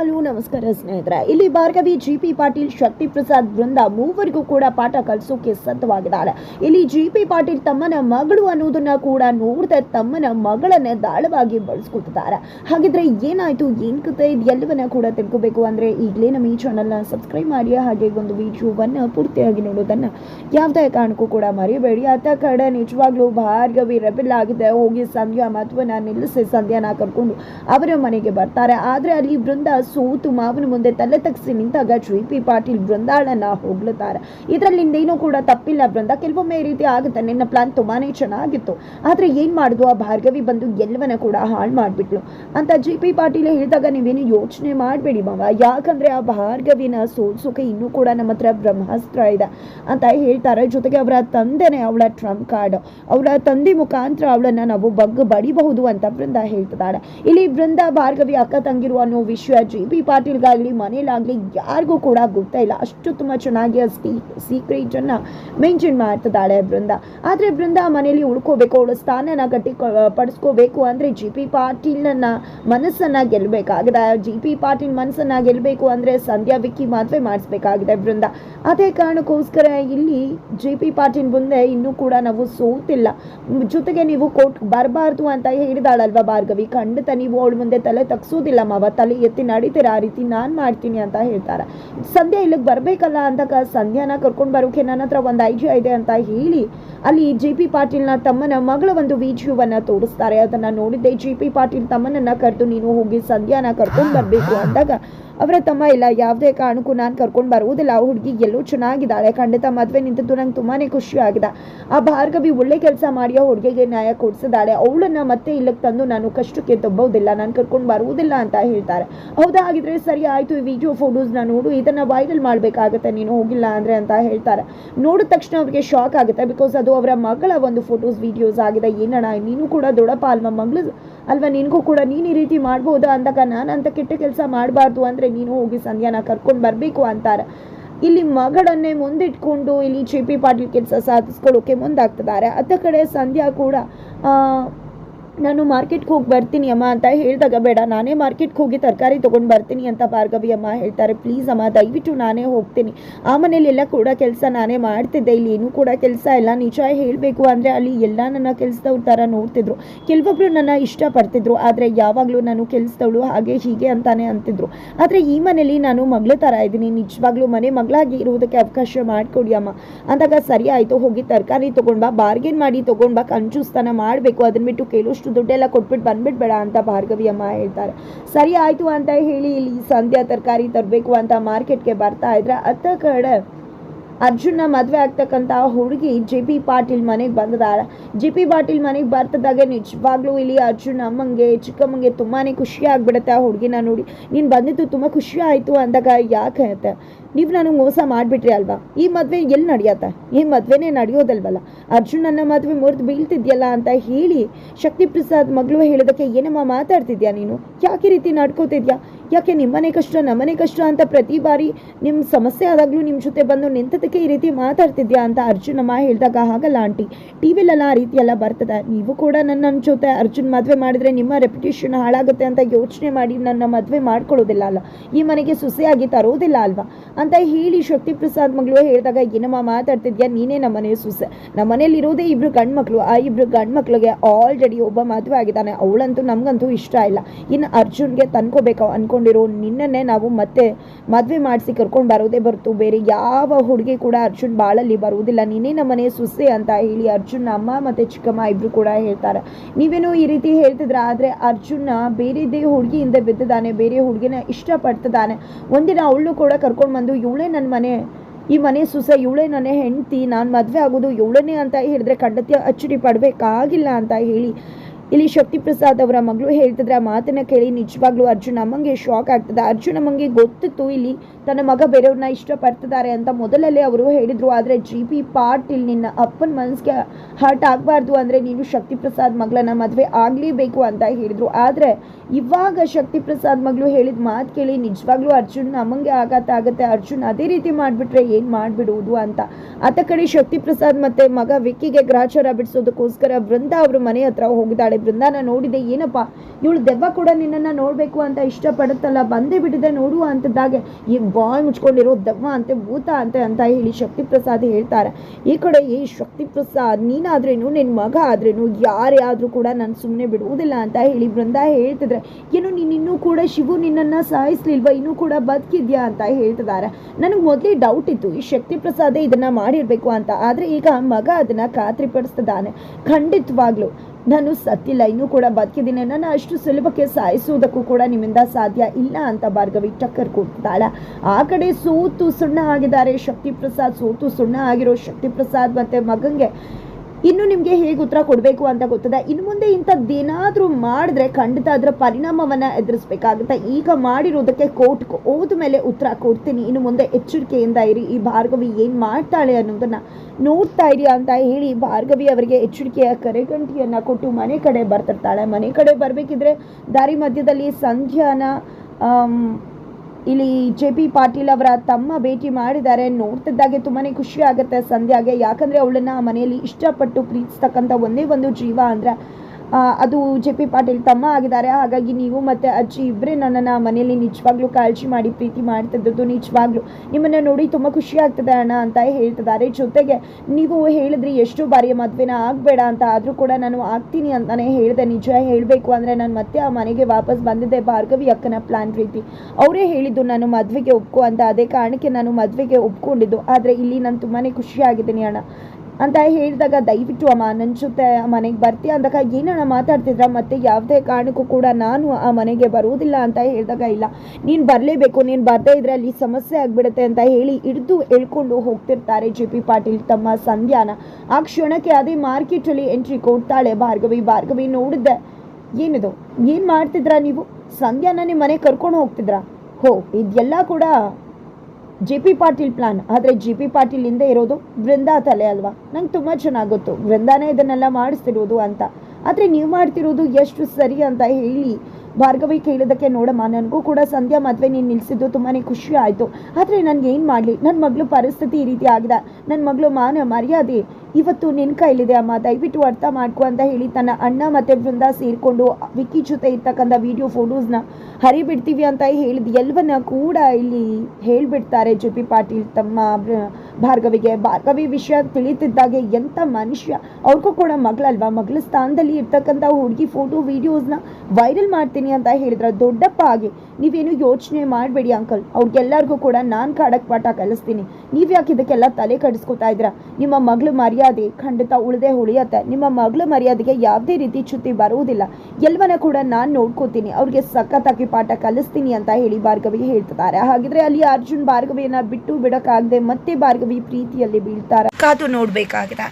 Hello ನಮಸ್ಕಾರ ಸ್ನೇಹಿತರೆ. ಇಲ್ಲಿ ಭಾರ್ಗವಿ ಜಿ ಪಿ ಪಾಟೀಲ್, ಶಕ್ತಿ ಪ್ರಸಾದ್ ವೃಂದ ಮೂವರಿಗೂ ಕೂಡ ಪಾಠ ಕಲಿಸೋಕೆ ಸಿದ್ಧವಾಗಿದ್ದಾರೆ. ಇಲ್ಲಿ ಜಿ ಪಿ ಪಾಟೀಲ್ ತಮ್ಮನ ಮಗಳು ಅನ್ನೋದನ್ನ ಕೂಡ ನೋಡದೆ ತಮ್ಮನ ಮಗಳನ್ನೇ ದಾಳವಾಗಿ ಬಳಸ್ಕೊತಿದ್ದಾರೆ ಹಾಗಿದ್ರೆ ಏನಾಯ್ತು? ಏನ್ ಕತೆ ಇದು? ಎಲ್ಲವನ್ನ ಕೂಡ ತಿಳ್ಕೊಬೇಕು ಅಂದ್ರೆ ಈಗಲೇ ನಮ್ಮ ಈ ಚಾನಲ್ನ ಸಬ್ಸ್ಕ್ರೈಬ್ ಮಾಡಿ, ಹಾಗೆ ಒಂದು ವಿಡಿಯೋವನ್ನ ಪೂರ್ತಿಯಾಗಿ ನೋಡೋದನ್ನ ಯಾವುದೇ ಕಾರಣಕ್ಕೂ ಕೂಡ ಮರೆಯಬೇಡಿ ಅತ್ತ ಕಡೆ ನಿಜವಾಗ್ಲೂ ಭಾರ್ಗವಿ ರೆಬೆಲ್ ಆಗಿದೆ. ಹೋಗಿ ಸಂಧ್ಯಾ ಮಹತ್ವನ ನಿಲ್ಲಿಸಿ, ಸಂಧ್ಯಾನ ಕರ್ಕೊಂಡು ಅವರ ಮನೆಗೆ ಬರ್ತಾರೆ. ಆದ್ರೆ ಅಲ್ಲಿ ಬೃಂದ ಸೋತು ಮಾವನ ಮುಂದೆ ತಲೆ ತಗ್ಸಿ ನಿಂತಾಗ ಜಿ ಪಿ ಪಾಟೀಲ್ ಬೃಂದಾಳನ್ನ ಹೊಗಳುತ್ತಾರೆ ಇದರಲ್ಲಿ ಏನೂ ಕೂಡ ತಪ್ಪಿಲ್ಲ ಬೃಂದ ಕೆಲವೊಮ್ಮೆ ಈ ರೀತಿ ಆಗುತ್ತೆ. ನಿನ್ನ ಪ್ಲಾನ್ ತುಂಬಾನೇ ಚೆನ್ನಾಗಿತ್ತು. ಆದ್ರೆ ಏನ್ ಮಾಡುದು? ಆ ಭಾರ್ಗವಿ ಬಂದು ಎಲ್ಲವನ್ನ ಕೂಡ ಹಾಳು ಮಾಡ್ಬಿಟ್ಲು. ಅಂತ ಜಿ ಪಿ ಪಾಟೀಲ್ ಹೇಳಿದಾಗ ನೀವೇನು ಯೋಚನೆ ಮಾಡಬೇಡಿ ಮಾವ. ಯಾಕಂದ್ರೆ ಆ ಭಾರ್ಗವಿನ ಸೋಲ್ಸೋಕೆ ಇನ್ನೂ ಕೂಡ ನಮ್ಮ ಹತ್ರ ಬ್ರಹ್ಮಾಸ್ತ್ರ ಇದೆ ಅಂತ ಹೇಳ್ತಾರೆ. ಜೊತೆಗೆ ಅವರ ತಂದೆನೇ ಅವಳ ಟ್ರಂಪ್ ಕಾರ್ಡ್ ಅವಳ ತಂದೆ ಮುಖಾಂತರ ಅವಳನ್ನ ನಾವು ಬಗ್ಗ ಬಡಿಬಹುದು ಅಂತ ಬೃಂದ ಹೇಳ್ತಿದ್ದಾಳೆ. ಇಲ್ಲಿ ಬೃಂದ ಭಾರ್ಗವಿ, ಅಕ್ಕ, ತಂಗಿರು ಅನ್ನೋ ವಿಷಯ ಜಿ ಪಿ ಪಾಟೀಲ್ಗಾಗಲಿ, ಮನೇಲಾಗಲಿ, ಯಾರಿಗೂ ಕೂಡ ಗೊತ್ತಿಲ್ಲ ಅಷ್ಟು ತುಂಬಾ ಚೆನ್ನಾಗಿ ಆ ಸೀಕ್ರೆಟ್ ಸೀಕ್ರೆಟನ್ನು ಮೆನ್ಷನ್ ಮಾಡ್ತಿದ್ದಾಳೆ ಬೃಂದ. ಆದ್ರೆ ಬೃಂದ ಮನೇಲಿ ಉಳ್ಕೋಬೇಕು, ಅವಳು ಸ್ಥಾನನ ಗಟ್ಟಿ ಪಡಿಸ್ಕೋಬೇಕು ಅಂದ್ರೆ ಜಿ ಪಿ ಪಾಟೀಲ್ನ ಮನಸ್ಸನ್ನು ಗೆಲ್ಲಬೇಕಾಗಿದೆ ಜಿ ಪಿ ಪಾಟೀಲ್ ಮನಸ್ಸನ್ನು ಗೆಲ್ಲಬೇಕು ಅಂದ್ರೆ ಸಂಧ್ಯಾ ವಿಕ್ಕಿ ಮದುವೆ ಮಾಡಿಸ್ಬೇಕಾಗಿದೆ ಬೃಂದ. ಅದೇ ಕಾರಣಕ್ಕೋಸ್ಕರ ಇಲ್ಲಿ ಜಿ ಪಿ ಪಾಟೀಲ್ ಮುಂದೆ ಇನ್ನೂ ಕೂಡ ನಾವು ಸೋತಿಲ್ಲ. ಜೊತೆಗೆ ನೀವು ಕೋರ್ಟ್ ಬರಬಾರ್ದು ಅಂತ ಹೇಳಿದಾಳಲ್ವಾ ಭಾರ್ಗವಿ? ಖಂಡಿತ ನೀವು ಅವಳ ಮುಂದೆ ತಲೆ ತಗ್ಸೋದಿಲ್ಲ ಮಾವ. ತಲೆ ಎತ್ತಿ ನಡೀತೀರಾ ಆ ರೀತಿ ನಾನು ಮಾಡ್ತೀನಿ ಅಂತ ಹೇಳ್ತಾರೆ. ಸಂಧ್ಯಾ ಇಲ್ಲಿಗೆ ಬರಬೇಕಲ್ಲ ಅಂದಾಗ ಸಂಧ್ಯಾನ ಕರ್ಕೊಂಡು ಬರೋಕೆ ನನ್ನ ಹತ್ರ ಒಂದು ಐಡಿಯಾ ಇದೆ ಅಂತ ಹೇಳಿ ಅಲ್ಲಿ ಜಿ ಪಿ ಪಾಟೀಲ್ನ ತಮ್ಮನ ಮಗಳ ಒಂದು ವಿಡಿಯೋವನ್ನ ತೋರಿಸ್ತಾರೆ. ಅದನ್ನ ನೋಡಿದ್ದೆ ಜಿ ಪಿ ಪಾಟೀಲ್ ತಮ್ಮನನ್ನು ಕರೆದು ನೀನು ಹೋಗಿ ಸಂಧ್ಯಾನ ಕರ್ಕೊಂಡು ಬರಬೇಕು ಅಂದಾಗ ಅವರ ತಮ್ಮ ಇಲ್ಲ, ಯಾವುದೇ ಕಾರಣಕ್ಕೂ ನಾನು ಕರ್ಕೊಂಡು ಬರುವುದಿಲ್ಲ. ಆ ಹುಡುಗಿ ಎಲ್ಲೂ ಚೆನ್ನಾಗಿದ್ದಾಳೆ. ಖಂಡಿತ ಮದುವೆ ನಿಂತಿದ್ದು ನಂಗೆ ತುಂಬಾ ಖುಷಿ ಆಗಿದೆ. ಆ ಭಾರ್ಗವಿ ಒಳ್ಳೆ ಕೆಲಸ ಮಾಡಿ ಆ ಹುಡುಗಿಗೆ ನ್ಯಾಯ ಕೊಡಿಸಿದಾಳೆ ಅವಳನ್ನು ಮತ್ತೆ ಇಲ್ಲಕ್ಕೆ ತಂದು ನಾನು ಕಷ್ಟಕ್ಕೆ ತಬ್ಬೋದಿಲ್ಲ ನಾನು ಕರ್ಕೊಂಡು ಬರುವುದಿಲ್ಲ ಅಂತ ಹೇಳ್ತಾರೆ. ಹೌದಾ? ಹಾಗಿದ್ರೆ ಸರಿ ಆಯಿತು. ಈ ವಿಡಿಯೋ ಫೋಟೋಸ್ನ ನೋಡು. ಇದನ್ನು ವೈರಲ್ ಮಾಡಬೇಕಾಗತ್ತೆ. ನೀನು ಹೋಗಿಲ್ಲ ಅಂದರೆ ಅಂತ ಹೇಳ್ತಾರೆ. ನೋಡಿದ ತಕ್ಷಣ ಅವ್ರಿಗೆ ಶಾಕ್ ಆಗುತ್ತೆ. ಬಿಕಾಸ್ ಅದು ಅವರ ಮಗಳ ಒಂದು ಫೋಟೋಸ್ ವಿಡಿಯೋಸ್ ಆಗಿದೆ. ಏನಣ್ಣ? ನೀನು ಕೂಡ ದೊಡ್ಡಪ್ಪ ಅಲ್ವಾ? ಮಗಳು ಅಲ್ವಾ, ನಿನಗೂ ಕೂಡ ನೀನು ಈ ರೀತಿ ಮಾಡ್ಬೋದು ಅಂದಾಗ ನಾನು ಅಂತ ಕೆಟ್ಟ ಕೆಲಸ ಮಾಡಬಾರ್ದು ಅಂದರೆ ನೀನು ಹೋಗಿ ಸಂಧ್ಯಾನ ಕರ್ಕೊಂಡು ಬರಬೇಕು ಅಂತಾರೆ. ಇಲ್ಲಿ ಮಗಳನ್ನೇ ಮುಂದಿಟ್ಕೊಂಡು ಇಲ್ಲಿ ಜೆ ಪಿ ಪಾಟೀಲ್ ಕೆಲಸ ಸಾಧಿಸ್ಕೊಳ್ಳೋಕೆ ಮುಂದಾಗ್ತಿದ್ದಾರೆ. ಅತ್ತ ಕಡೆ ಸಂಧ್ಯಾ ಕೂಡ ನಾನು ಮಾರ್ಕೆಟ್ಗೆ ಹೋಗಿ ಬರ್ತೀನಿ ಅಮ್ಮ ಅಂತ ಹೇಳಿದಾಗ ಬೇಡ, ನಾನೇ ಮಾರ್ಕೆಟ್ಗೆ ಹೋಗಿ ತರಕಾರಿ ತೊಗೊಂಡು ಬರ್ತೀನಿ ಅಂತ ಭಾರ್ಗವಿ ಅಮ್ಮ ಹೇಳ್ತಾರೆ. ಪ್ಲೀಸ್ ಅಮ್ಮ, ದಯವಿಟ್ಟು ನಾನೇ ಹೋಗ್ತೀನಿ. ಆ ಮನೇಲೆಲ್ಲ ಕೂಡ ಕೆಲಸ ನಾನೇ ಮಾಡ್ತಿದ್ದೆ. ಇಲ್ಲಿ ಏನೂ ಕೂಡ ಕೆಲಸ ಇಲ್ಲ. ನಿಜ ಹೇಳಬೇಕು ಅಂದರೆ ಅಲ್ಲಿ ಎಲ್ಲ ನನ್ನ ಕೆಲಸದವ್ರ ಥರ ನೋಡ್ತಿದ್ರು. ಕೆಲವೊಬ್ಬರು ನನ್ನ ಇಷ್ಟಪಡ್ತಿದ್ರು. ಆದರೆ ಯಾವಾಗಲೂ ನಾನು ಕೆಲಸದವಳು ಹಾಗೆ ಹೀಗೆ ಅಂತಾನೆ ಅಂತಿದ್ರು. ಆದರೆ ಈ ಮನೇಲಿ ನಾನು ಮಗಳ ಥರ ಇದ್ದೀನಿ. ನಿಜವಾಗ್ಲೂ ಮನೆ ಮಗಳಾಗಿ ಇರುವುದಕ್ಕೆ ಅವಕಾಶ ಮಾಡಿಕೊಡಿ ಅಮ್ಮ. ಅಂದಾಗ ಸರಿ ಆಯಿತು, ಹೋಗಿ ತರಕಾರಿ ತೊಗೊಂಡ್ಬಾ ಬಾರ್ಗೇನ್ ಮಾಡಿ ತೊಗೊಂಡ್ಬಾ ಕಂಜೂಸ್ತಾನ ಮಾಡಬೇಕು. ಅದನ್ನ ಬಿಟ್ಟು ಕೇಳುವಷ್ಟು ದುಡ್ಡೆಲ್ಲ ಕೊಟ್ಬಿಟ್ಟು ಬಂದ್ಬಿಡ್ಬೇಡ ಅಂತ ಭಾರ್ಗವಿ ಅಮ್ಮ ಹೇಳ್ತಾರೆ. ಸರಿ ಆಯಿತು ಅಂತ ಹೇಳಿ ಇಲ್ಲಿ ಸಂಧ್ಯಾ ತರಕಾರಿ ತರಬೇಕು ಅಂತ ಮಾರ್ಕೆಟ್ಗೆ ಬರ್ತಾ ಇದ್ರೆ ಅತ್ತ ಕಡೆ ಅರ್ಜುನ್ನ ಮದುವೆ ಆಗ್ತಕ್ಕಂಥ ಹುಡುಗಿ ಜೆ ಪಿ ಪಾಟೀಲ್ ಮನೆಗೆ ಬಂದದಾರ ಜೆ ಪಿ ಪಾಟೀಲ್ ಮನೆಗೆ ಬರ್ತದಾಗೆ ನಿಜವಾಗ್ಲೂ ಇಲ್ಲಿ ಅರ್ಜುನ್ ಅಮ್ಮಂಗೆ, ಚಿಕ್ಕಮ್ಮಂಗೆ ತುಂಬಾ ಖುಷಿ ಆಗ್ಬಿಡುತ್ತೆ ಆ ಹುಡುಗಿನ ನೋಡಿ. ನೀನು ಬಂದಿದ್ದು ತುಂಬ ಖುಷಿ ಆಯಿತು ಅಂದಾಗ ಯಾಕೆ ಅಂತ? ನೀವು ನನಗೆ ಮೋಸ ಮಾಡಿಬಿಟ್ರಿ ಅಲ್ವಾ? ಈ ಮದುವೆ ಎಲ್ಲಿ ನಡೆಯತ್ತೆ? ಈ ಮದುವೆನೇ ನಡೆಯೋದಲ್ವಲ್ಲ? ಅರ್ಜುನ್ ನನ್ನ ಮದುವೆ ಮುರಿದು ಬೀಳ್ತಿದ್ಯಲ್ಲ ಅಂತ ಹೇಳಿ ಶಕ್ತಿ ಪ್ರಸಾದ್ ಮಗಳು ಹೇಳೋದಕ್ಕೆ ಏನಮ್ಮ ಮಾತಾಡ್ತಿದ್ಯಾ ನೀನು? ಯಾಕೆ ರೀತಿ ನಡ್ಕೋತಿದ್ಯಾ? ಯಾಕೆ ನಿಮ್ಮನೆ ಕಷ್ಟ, ನಮ್ಮನೆ ಕಷ್ಟ ಅಂತ ಪ್ರತಿ ಬಾರಿ ನಿಮ್ಮ ಸಮಸ್ಯೆ ಆದಾಗಲೂ ನಿಮ್ಮ ಜೊತೆ ಬಂದು ನಿಂತದಕ್ಕೆ ಈ ರೀತಿ ಮಾತಾಡ್ತಿದ್ಯಾ ಅಂತ ಅರ್ಜುನಮ್ಮ ಹೇಳಿದಾಗ, ಹಾಗಲ್ಲ ಆಂಟಿ. ಟಿ ವಿಲೆಲ್ಲ ಆ ರೀತಿ ಬರ್ತದೆ. ನೀವು ಕೂಡ ನನ್ನ ಜೊತೆ ಅರ್ಜುನ್ ಮದುವೆ ಮಾಡಿದ್ರೆ ನಿಮ್ಮ ರೆಪ್ಯುಟೇಷನ್ ಹಾಳಾಗುತ್ತೆ ಅಂತ ಯೋಚನೆ ಮಾಡಿ ನನ್ನ ಮದುವೆ ಮಾಡ್ಕೊಳ್ಳೋದಿಲ್ಲ ಅಲ್ಲ. ಈ ಮನೆಗೆ ಸುಸೆಯಾಗಿ ತರೋದಿಲ್ಲ ಅಲ್ವಾ? ಅಂತ ಹೇಳಿ ಶಕ್ತಿ ಪ್ರಸಾದ್ ಮಗಳು ಹೇಳಿದಾಗ, ಏನಮ್ಮ ಮಾತಾಡ್ತಿದ್ಯಾ? ನೀನೇ ನಮ್ಮನೆ ಸೊಸೆ. ನಮ್ಮನೇಲಿ ಇರೋದೇ ಇಬ್ಬರು ಗಂಡ್ಮಕ್ಳು. ಆ ಇಬ್ಬರು ಗಂಡ್ಮಕ್ಳಿಗೆ ಆಲ್ರೆಡಿ ಒಬ್ಬ ಮದುವೆ ಆಗಿದ್ದಾನೆ. ಅವಳಂತೂ ನಮಗಂತೂ ಇಷ್ಟ ಇಲ್ಲ. ಇನ್ನು ಅರ್ಜುನ್ಗೆ ತಂದ್ಕೋಬೇಕು ಅನ್ಕೊಂಡಿರೋ ನಿನ್ನನ್ನೇ ನಾವು ಮತ್ತೆ ಮದುವೆ ಮಾಡಿಸಿ ಕರ್ಕೊಂಡು ಬರೋದೇ ಬರ್ತು ಬೇರೆ ಯಾವ ಹುಡುಗಿ ಕೂಡ ಅರ್ಜುನ್ ಬಾಳಲ್ಲಿ ಬರುವುದಿಲ್ಲ. ನೀನೇ ನಮ್ಮನೆ ಸುಸ್ಸೆ ಅಂತ ಹೇಳಿ ಅರ್ಜುನ್ ಅಮ್ಮ ಮತ್ತು ಚಿಕ್ಕಮ್ಮ ಇಬ್ಬರು ಕೂಡ ಹೇಳ್ತಾರೆ. ನೀವೇನೋ ಈ ರೀತಿ ಹೇಳ್ತಿದ್ರ, ಆದರೆ ಅರ್ಜುನ ಬೇರೆದೇ ಹುಡುಗಿಯಿಂದ ಬಿದ್ದಿದ್ದಾನೆ, ಬೇರೆ ಹುಡುಗಿನ ಇಷ್ಟಪಡ್ತಿದ್ದಾನೆ. ಒಂದಿನ ಅವಳು ಕೂಡ ಕರ್ಕೊಂಡು ಬಂದು, ಇವಳೇ ನನ್ನ ಮನೆ, ಈ ಮನೆ ಸುಸ, ಇವಳೇ ನನ್ನ ಹೆಂಡತಿ, ನಾನು ಮದುವೆ ಆಗೋದು, ಇವಳನ್ನೇ ಅಂತ ಹೇಳಿದ್ರೆ ಖಂಡತಿಯ ಅಚ್ಚರಿ ಪಡಬೇಕಾಗಿಲ್ಲ ಅಂತ ಹೇಳಿ ಇಲ್ಲಿ ಶಕ್ತಿ ಪ್ರಸಾದ್ ಅವರ ಮಗಳು ಹೇಳ್ತಿದ್ರೆ ಆ ಮಾತನ್ನ ಕೇಳಿ ನಿಜವಾಗ್ಲೂ ಅರ್ಜುನ್ ಅಮ್ಮಂಗೆ ಶಾಕ್ ಆಗ್ತದೆ. ಅರ್ಜುನ್ ಅಮ್ಮಂಗೆ ಗೊತ್ತಿತ್ತು ಇಲ್ಲಿ ತನ್ನ ಮಗ ಬೇರೆಯವ್ರನ್ನ ಇಷ್ಟಪಡ್ತಿದ್ದಾರೆ ಅಂತ ಮೊದಲಲ್ಲೇ ಅವರು ಹೇಳಿದ್ರು. ಆದರೆ ಜಿ ಪಿ ಪಾಟೀಲ್ ನಿನ್ನ ಅಪ್ಪನ ಮನಸ್ಸಿಗೆ ಹರ್ಟ್ ಆಗಬಾರ್ದು ಅಂದರೆ ನೀನು ಶಕ್ತಿ ಪ್ರಸಾದ್ ಮಗಳನ್ನ ಮದುವೆ ಆಗಲೇಬೇಕು ಅಂತ ಹೇಳಿದ್ರು. ಆದರೆ ಇವಾಗ ಶಕ್ತಿ ಪ್ರಸಾದ್ ಮಗಳು ಹೇಳಿದ ಮಾತು ಕೇಳಿ ನಿಜವಾಗ್ಲೂ ಅರ್ಜುನ್ ಅಮ್ಮಂಗೆ ಆಘಾತ ಆಗುತ್ತೆ. ಅರ್ಜುನ್ ಅದೇ ರೀತಿ ಮಾಡಿಬಿಟ್ರೆ ಏನು ಮಾಡಿಬಿಡುವುದು ಅಂತ. ಆತ ಕಡೆ ಶಕ್ತಿ ಪ್ರಸಾದ್ ಮತ್ತೆ ಮಗ ವಿಕ್ಕಿಗೆ ಗ್ರಾಚಾರ ಬಿಡಿಸೋದಕ್ಕೋಸ್ಕರ ವೃಂದ ಅವರು ಮನೆ ಹತ್ರ ಹೋಗಿದ್ದಾಳೆ. ಬೃಂದಾನ ನೋಡಿದೆ, ಏನಪ್ಪ? ಇವಳು ದೆವ್ವ ಕೂಡ ನಿನ್ನನ್ನು ನೋಡಬೇಕು ಅಂತ ಇಷ್ಟಪಡುತ್ತಲ್ಲ, ಬಂದೇ ಬಿಟ್ಟಿದೆ ನೋಡುವ ಅಂತದ್ದಾಗೆ. ಈ ಬಾಯ್ ಮುಚ್ಕೊಂಡಿರೋ ದೆವ್ವ ಅಂತೆ, ಭೂತ ಅಂತೆ ಅಂತ ಹೇಳಿ ಶಕ್ತಿ ಪ್ರಸಾದ್ ಹೇಳ್ತಾರೆ. ಈ ಕಡೆ ಈ ಶಕ್ತಿ ಪ್ರಸಾದ್ ನೀನಾದ್ರೇನು ನಿನ್ನ ಮಗ ಆದ್ರೇನು, ಯಾರೇ ಆದರೂ ಕೂಡ ನಾನು ಸುಮ್ಮನೆ ಬಿಡುವುದಿಲ್ಲ ಅಂತ ಹೇಳಿ ಬೃಂದ ಹೇಳ್ತಿದ್ರೆ, ಏನು ನೀನಿನ್ನೂ ಕೂಡ ಶಿವು ನಿನ್ನನ್ನು ಸಾಯಿಸ್ಲಿಲ್ವಾ? ಇನ್ನೂ ಕೂಡ ಬದುಕಿದ್ಯಾ ಅಂತ ಹೇಳ್ತಿದ್ದಾರೆ. ನನಗೆ ಮೊದಲೇ ಡೌಟ್ ಇತ್ತು, ಈ ಶಕ್ತಿ ಪ್ರಸಾದೇ ಇದನ್ನ ಮಾಡಿರಬೇಕು ಅಂತ. ಆದರೆ ಈಗ ಮಗ ಅದನ್ನ ಖಾತ್ರಿಪಡಿಸ್ತಿದ್ದಾನೆ. ಖಂಡಿತವಾಗ್ಲೂ. ನಾನು ಸತ್ತಿಲ್ಲ, ಇನ್ನೂ ಕೂಡ ಬದುಕಿದ್ದೀನಿ. ನಾನು ಅಷ್ಟು ಸುಲಭಕ್ಕೆ ಸಾಯಿಸುವುದಕ್ಕೂ ಕೂಡ ನಿಮ್ಮಿಂದ ಸಾಧ್ಯ ಇಲ್ಲ ಅಂತ ಭಾರ್ಗವಿ ಟಕ್ಕರ್ ಕೊಡ್ತಾಳ ಆ ಕಡೆ ಸೋತು ಸುಣ್ಣ ಆಗಿದ್ದಾರೆ ಶಕ್ತಿ ಪ್ರಸಾದ್ ಸೋತು ಸುಣ್ಣ ಆಗಿರೋ ಶಕ್ತಿ ಪ್ರಸಾದ್ ಮತ್ತೆ ಮಗಂಗೆ ಇನ್ನು ನಿಮಗೆ ಹೇಗೆ ಉತ್ತರ ಕೊಡಬೇಕು ಅಂತ ಗೊತ್ತದೆ? ಇನ್ನು ಮುಂದೆ ಇಂಥದ್ದೇನಾದರೂ ಮಾಡಿದ್ರೆ ಖಂಡಿತ ಅದರ ಪರಿಣಾಮವನ್ನು ಎದುರಿಸಬೇಕಾಗುತ್ತೆ. ಈಗ ಮಾಡಿರೋದಕ್ಕೆ ಕೋರ್ಟ್ ಹೋದ ಮೇಲೆ ಉತ್ತರ ಕೊಡ್ತೀನಿ. ಇನ್ನು ಮುಂದೆ ಎಚ್ಚರಿಕೆಯಿಂದ ಇರಿ. ಈ ಭಾರ್ಗವಿ ಏನು ಮಾಡ್ತಾಳೆ ಅನ್ನೋದನ್ನ ನೋಡ್ತಾ ಇರಿ ಅಂತ ಹೇಳಿ ಭಾರ್ಗವಿ ಅವರಿಗೆ ಎಚ್ಚರಿಕೆಯ ಕರೆಗಂಟಿಯನ್ನು ಕೊಟ್ಟು ಮನೆ ಕಡೆ ಬರ್ತಿರ್ತಾಳೆ. ಮನೆ ಕಡೆ ಬರಬೇಕಿದ್ರೆ ದಾರಿ ಮಧ್ಯದಲ್ಲಿ ಸಂಧ್ಯಾನ ಇಲ್ಲಿ ಜೆ ಪಿ ಪಾಟೀಲ್ ಅವರ ತಮ್ಮ ಭೇಟಿ ಮಾಡಿದ್ದಾರೆ. ನೋಡ್ತಿದ್ದಾಗೆ ತುಂಬಾನೇ ಖುಷಿ ಆಗುತ್ತೆ ಸಂಧ್ಯಾಗೆ. ಯಾಕಂದ್ರೆ ಅವಳನ್ನ ಮನೆಯಲ್ಲಿ ಇಷ್ಟಪಟ್ಟು ಪ್ರೀತಿಸ್ತಕ್ಕಂಥ ಒಂದೇ ಒಂದು ಜೀವ ಅಂದ್ರೆ ಅದು ಜೆ ಪಿ ಪಾಟೀಲ್ ತಮ್ಮ ಆಗಿದ್ದಾರೆ. ಹಾಗಾಗಿ ನೀವು ಮತ್ತೆ ಅಜ್ಜಿ ಇಬ್ಬರೇ ನನ್ನನ್ನು ಮನೆಯಲ್ಲಿ ನಿಜವಾಗ್ಲೂ ಕಾಳಜಿ ಮಾಡಿ, ಪ್ರೀತಿ ಮಾಡ್ತಿದ್ದದ್ದು ನಿಜವಾಗ್ಲೂ. ನಿಮ್ಮನ್ನು ನೋಡಿ ತುಂಬ ಖುಷಿ ಆಗ್ತದೆ ಅಣ್ಣ ಅಂತ ಹೇಳ್ತಿದ್ದಾರೆ. ಜೊತೆಗೆ ನೀವು ಹೇಳಿದ್ರಿ ಎಷ್ಟು ಬಾರಿ ಮದುವೆನ ಆಗಬೇಡ ಅಂತ, ಆದರೂ ಕೂಡ ನಾನು ಆಗ್ತೀನಿ ಅಂತಾನೆ ಹೇಳಿದೆ. ನಿಜ ಹೇಳಬೇಕು ಅಂದರೆ ನಾನು ಮತ್ತೆ ಆ ಮನೆಗೆ ವಾಪಸ್ ಬಂದಿದ್ದೆ. ಭಾರ್ಗವಿ ಅಕ್ಕನ ಪ್ಲಾನ್ ಪ್ರೀತಿ ಅವರೇ ಹೇಳಿದ್ದು, ನಾನು ಮದುವೆಗೆ ಒಪ್ಕೊ ಅಂತ. ಅದೇ ಕಾರಣಕ್ಕೆ ನಾನು ಮದುವೆಗೆ ಒಪ್ಕೊಂಡಿದ್ದು. ಆದರೆ ಇಲ್ಲಿ ನಾನು ತುಂಬಾ ಖುಷಿಯಾಗಿದ್ದೀನಿ ಅಣ್ಣ. ಅಂತ ಹೇಳಿದಾಗ ದಯವಿಟ್ಟು ಅಮ್ಮ ನನ್ನ ಜೊತೆ ಮನೆಗೆ ಬರ್ತೀಯ ಅಂದಾಗ ಏನಣ್ಣ ಮಾತಾಡ್ತಿದ್ರ? ಮತ್ತೆ ಯಾವುದೇ ಕಾರಣಕ್ಕೂ ಕೂಡ ನಾನು ಆ ಮನೆಗೆ ಬರುವುದಿಲ್ಲ ಅಂತ ಹೇಳಿದಾಗ ಇಲ್ಲ. ನೀನು ಬರಲೇಬೇಕು, ನೀನು ಬರದೇ ಇದ್ರೆ ಅಲ್ಲಿ ಸಮಸ್ಯೆ ಆಗಿಬಿಡುತ್ತೆ ಅಂತ ಹೇಳಿ ಹಿಡಿದು ಎಳ್ಕೊಂಡು ಹೋಗ್ತಿರ್ತಾರೆ ಜೆ ಪಿ ಪಾಟೀಲ್ ತಮ್ಮ ಸಂಧ್ಯಾನ. ಆ ಕ್ಷಣಕ್ಕೆ ಅದೇ ಮಾರ್ಕೆಟಲ್ಲಿ ಎಂಟ್ರಿ ಕೊಡ್ತಾಳೆ ಭಾರ್ಗವಿ. ಭಾರ್ಗವಿ ನೋಡಿದ್ದೆ, ಏನಿದು? ಏನು ಮಾಡ್ತಿದ್ರಾ ನೀವು? ಸಂಧ್ಯಾನ ನಿಮ್ಮ ಮನೆಗೆ ಕರ್ಕೊಂಡು ಹೋಗ್ತಿದ್ರಾ? ಹೋ, ಇದೆಲ್ಲ ಕೂಡ ಜೆ ಪಿ ಪಾಟೀಲ್ ಪ್ಲಾನ್ ಆದರೆ ಜೆ ಪಿ ಪಾಟೀಲ್ ಹಿಂದೆ ಇರೋದು ವೃಂದಾ ತಲೆ ಅಲ್ವಾ? ನಂಗೆ ತುಂಬ ಚೆನ್ನಾಗಿ ಗೊತ್ತು ವೃಂದಾನೇ ಇದನ್ನೆಲ್ಲ ಮಾಡಿಸ್ತಿರೋದು ಅಂತ. ಆದರೆ ನೀವು ಮಾಡ್ತಿರೋದು ಎಷ್ಟು ಸರಿ ಅಂತ ಹೇಳಿ ಭಾರ್ಗವಿ ಕೇಳೋದಕ್ಕೆ ನೋಡಮ್ಮ, ನನಗೂ ಕೂಡ ಸಂಧ್ಯಾ ಮದುವೆ ನೀನು ನಿಲ್ಲಿಸಿದ್ದು ತುಂಬಾ ಖುಷಿ ಆಯಿತು. ಆದರೆ ನನಗೆ ಏನು ಮಾಡಲಿ? ನನ್ನ ಮಗಳು ಪರಿಸ್ಥಿತಿ ಈ ರೀತಿ ಆಗಿದೆ. ನನ್ನ ಮಗಳು ಮಾನ ಮರ್ಯಾದೆ ಇವತ್ತು ನಿನ್ನ ಕೈಲಿದೆ ಅಮ್ಮ. ದಯವಿಟ್ಟು ಅರ್ಥ ಮಾಡ್ಕೊ ಅಂತ ಹೇಳಿ ತನ್ನ ಅಣ್ಣ ಮತ್ತು ವೃಂದ ಸೇರಿಕೊಂಡು ವಿಕ್ಕಿ ಜೊತೆ ಇರ್ತಕ್ಕಂಥ ವಿಡಿಯೋ ಫೋಟೋಸ್ನ ಹರಿಬಿಡ್ತೀವಿ ಅಂತ ಹೇಳಿದ ಎಲ್ಲವನ್ನ ಕೂಡ ಇಲ್ಲಿ ಹೇಳಿಬಿಡ್ತಾರೆ ಜೆ ಪಿ ಪಾಟೀಲ್ ತಮ್ಮ ಭಾರ್ಗವಿಗೆ. ಭಾರ್ಗವಿ ವಿಷಯ ತಿಳಿತಿದ್ದಾಗೆ ಎಂಥ ಮನುಷ್ಯ. ಅವ್ರಿಗೂ ಕೂಡ ಮಗಳಲ್ವಾ? ಮಗಳ ಸ್ಥಾನದಲ್ಲಿ ಇರ್ತಕ್ಕಂಥ ಹುಡುಗಿ ಫೋಟೋ ವಿಡಿಯೋಸ್ನ ವೈರಲ್ ಮಾಡ್ತೀನಿ ಅಂತ ಹೇಳಿದ್ರೆ ದೊಡ್ಡಪ್ಪ ಆಗಿ ನೀವೇನು ಯೋಚನೆ ಮಾಡಬೇಡಿ ಅಂಕಲ್ ಅವ್ರಿಗೆಲ್ಲರಿಗೂ ಕೂಡ ನಾನು ಕಾಡಕ್ಕೆ ಪಾಠ ಕಲಿಸ್ತೀನಿ. ನೀವು ಯಾಕೆ ಇದಕ್ಕೆಲ್ಲ ತಲೆ ಕಡಿಸ್ಕೊತಾ ಇದ್ದೀರಾ? ನಿಮ್ಮ ಮಗಳ ಮರ್ಯಾದೆ ಖಂಡಿತ ಉಳಿದೇ ಉಳಿಯತ್ತೆ. ನಿಮ್ಮ ಮಗಳ ಮರ್ಯಾದೆಗೆ ಯಾವುದೇ ರೀತಿ ಚ್ಯುತಿ ಬರುವುದಿಲ್ಲ. ಎಲ್ವನ ಕೂಡ ನಾನು ನೋಡ್ಕೋತೀನಿ. ಅವ್ರಿಗೆ ಸಖತ್ತಾಗಿ ಪಾಠ ಕಲಿಸ್ತೀನಿ ಅಂತ ಹೇಳಿ ಭಾರ್ಗವಿ ಹೇಳ್ತಿದ್ದಾರೆ. ಹಾಗಿದ್ರೆ ಅಲ್ಲಿ ಅರ್ಜುನ್ ಭಾರ್ಗವಿಯನ್ನ ಬಿಟ್ಟು ಬಿಡಕ್ಕಾಗದೆ ಮತ್ತೆ ಭಾರ್ಗವಿ ಪ್ರೀತಿಯಲ್ಲಿ ಬೀಳ್ತಾರೆ. ಕಾದು ನೋಡ್ಬೇಕಾಗಿದೆ.